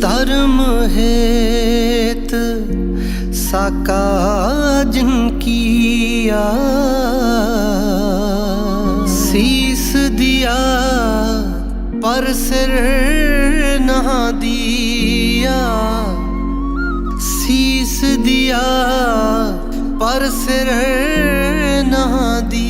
ਧਰਮ ਹੇਤ ਸਾਕਾ ਜਿਨ ਕੀਆ। ਸੀਸ ਦਿਆ, ਪਰ ਸਿਰ ਨਾ ਦਿਆ। ਸੀਸ ਦਿਆ, ਪਰ ਸਿਰ ਨਾ ਦਿਆ।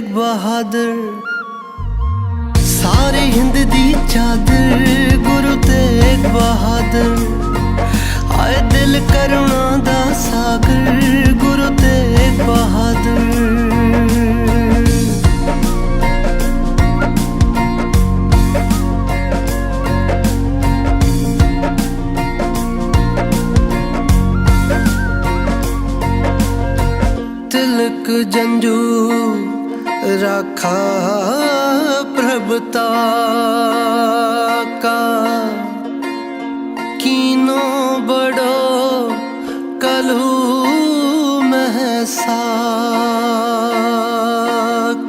ਤੇਗ ਬਹਾਦਰ, ਸਾਰੇ ਹਿੰਦ ਦੀ ਚਾਦਰ, ਗੁਰੂ ਤੇਗ ਬਹਾਦਰ। ਆਏ ਦਿਲ ਕਰੁਣਾ ਦਾ ਸਾਗਰ, ਗੁਰੂ ਤੇਗ ਬਹਾਦਰ। ਤਿਲਕ ਜੰਜੂ ਰਾਖਾ ਪ੍ਰਭਤਾ ਕਾ ਕੀਨੋ ਬੜੋ ਕਲੂ ਮਹਸਾ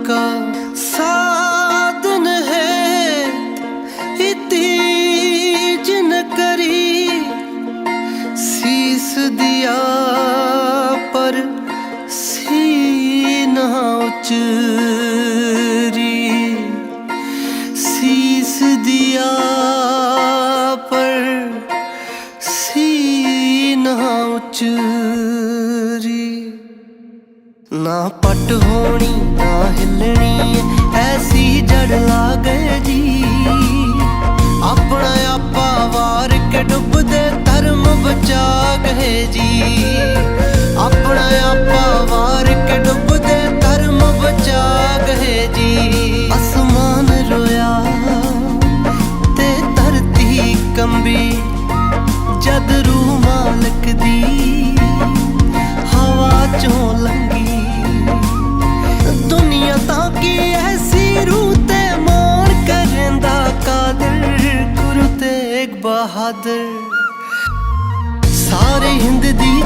ਕਾ ਸਾਧਨ ਹੈ ਇਤੀ ਜਿਨ ਕਰੀ, ਸੀਸ ਦਿਆ ਉਚਰੀ ਸੀਸ ਦਿਆ ਪਰ ਸੀਨਾ ਉਚਰੀ। ਨਾ ਪਟ ਹੋਣੀ, ਨਾ ਹਿੱਲਣੀ, ਐਸੀ ਜੜ ਲਾ ਗਏ ਜੀ। ਆਪਣਾ ਆਪਾ ਵਾਰ ਕੇ ਡੁੱਬਦੇ ਧਰਮ ਬਚਾ ਗਏ ਜੀ। ਹਵਾ ਚੋਂ ਲੰਗੀ ਦੁਨੀਆ ਤਾਂ ਕੀ ਐਸੀ ਰੂਹ ਤੇ ਮਾਣ ਕਰਦਾ ਕਾਦਰ, ਗੁਰੂ ਤੇਗ ਬਹਾਦਰ। ਸਾਰੇ ਹਿੰਦ ਦੀ